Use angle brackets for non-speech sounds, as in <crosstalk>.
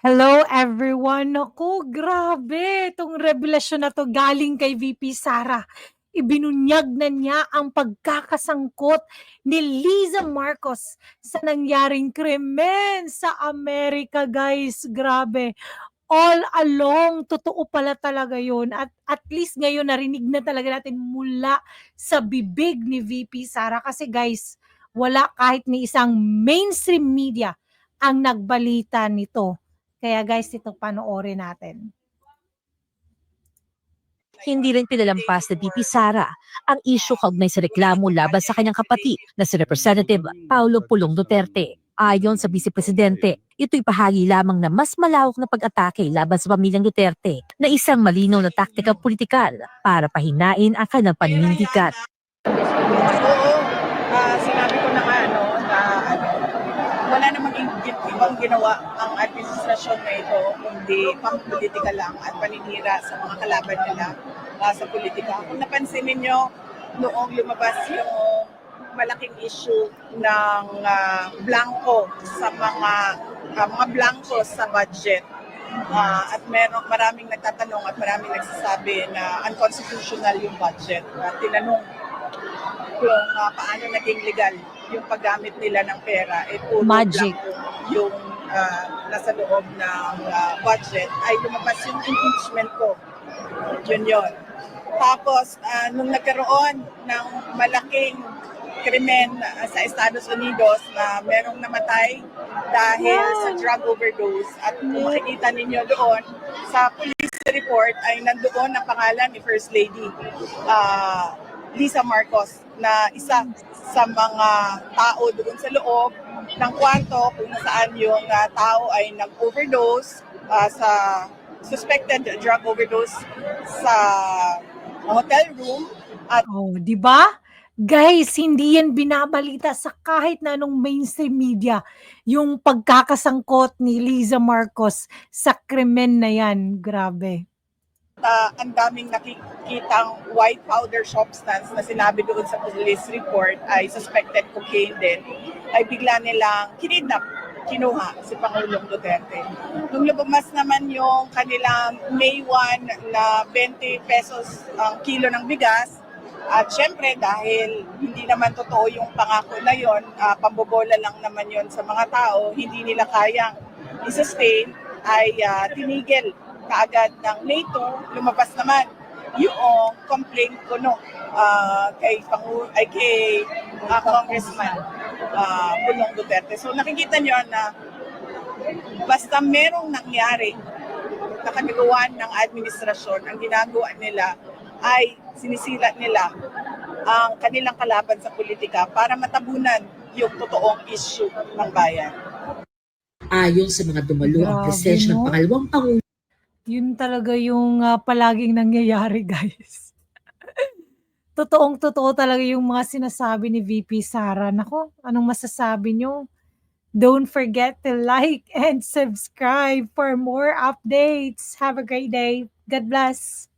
Hello everyone! Naku, grabe itong revelasyon na 'to galing kay VP Sara. Ibinunyag na niya ang pagkakasangkot ni Liza Marcos sa nangyaring krimen sa Amerika, guys. Grabe. All along, totoo pala talaga yun at at least ngayon narinig na talaga natin mula sa bibig ni VP Sara kasi guys, wala kahit ni isang mainstream media ang nagbalita nito. Kaya guys, ito panoorin natin. Hindi rin pinalampas ni VP Sara ang isyu kaugnay sa reklamo laban sa kanyang kapatid na si Representative Paulo Pulong Duterte. Ayon sa Vice Presidente, ito'y pahagi lamang na mas malawak na pag-atake laban sa pamilyang Duterte na isang malinaw na taktika politikal para pahinain ang kanyang paninindigan. Oo, ah, sinabi ko na nga, ano, na ano, wala namang ibang ginawa ang administrasyon na ito, kundi pampolitika lang at paninira sa mga kalaban nila ah, sa politika. Kung napansin ninyo, noong lumabas yung malaking issue ng ah, blanco sa mga ah, mga blanco sa budget. Ah, at meron maraming nagtatanong at maraming nagsasabi na unconstitutional yung budget. At tinanong kung ah, paano naging legal yung paggamit nila ng pera eh puro Magic. yung ah, nasa loob ng ah, budget ay lumabas yung impeachment ko. Yun yun. Tapos, ah, nung nagkaroon ng malaking krimen ah, sa Estados Unidos na merong namatay dahil sa drug overdose at kung makikita ninyo doon sa police report ay nandoon ang pangalan ni First Lady ah, Lisa Marcos na isa sa mga tao doon sa loob ng kwarto kung saan yung ah, tao ay nag-overdose ah, sa suspected drug overdose sa hotel room Oh, 'di ba? Guys, hindi yan binabalita sa kahit na anong mainstream media yung pagkakasangkot ni Liza Marcos sa krimen na yan. Grabe. Ah, ang daming nakikitang white powder substance na sinabi doon sa police report ay suspected cocaine din, ay bigla nilang kinidnap, kinuha si Pangulong Duterte. Nung lumabas naman yung kanilang May 1 na 20 pesos ang kilo ng bigas, at syempre dahil hindi naman totoo yung pangako na yon, ah, pambobola lang naman yon sa mga tao, hindi nila kayang i-sustain, ay ah, tinigil kaagad ng NATO, lumabas naman yung complaint ko no ah, kay Pangu ay kay ah, Congressman ah, Pulong Duterte. So nakikita niyo na basta merong nangyari na kagagawan ng administrasyon, ang ginagawa nila ay sinisilat nila ang kanilang kalaban sa politika para matabunan yung totoong issue ng bayan. Ayon sa mga dumalo ang presensya ng pangalawang pangulo Yun talaga yung ah, palaging nangyayari, <laughs> guys. Totoong-totoo talaga yung mga sinasabi ni VP Sara. Nako, anong masasabi nyo? Don't forget to like and subscribe for more updates. Have a great day. God bless.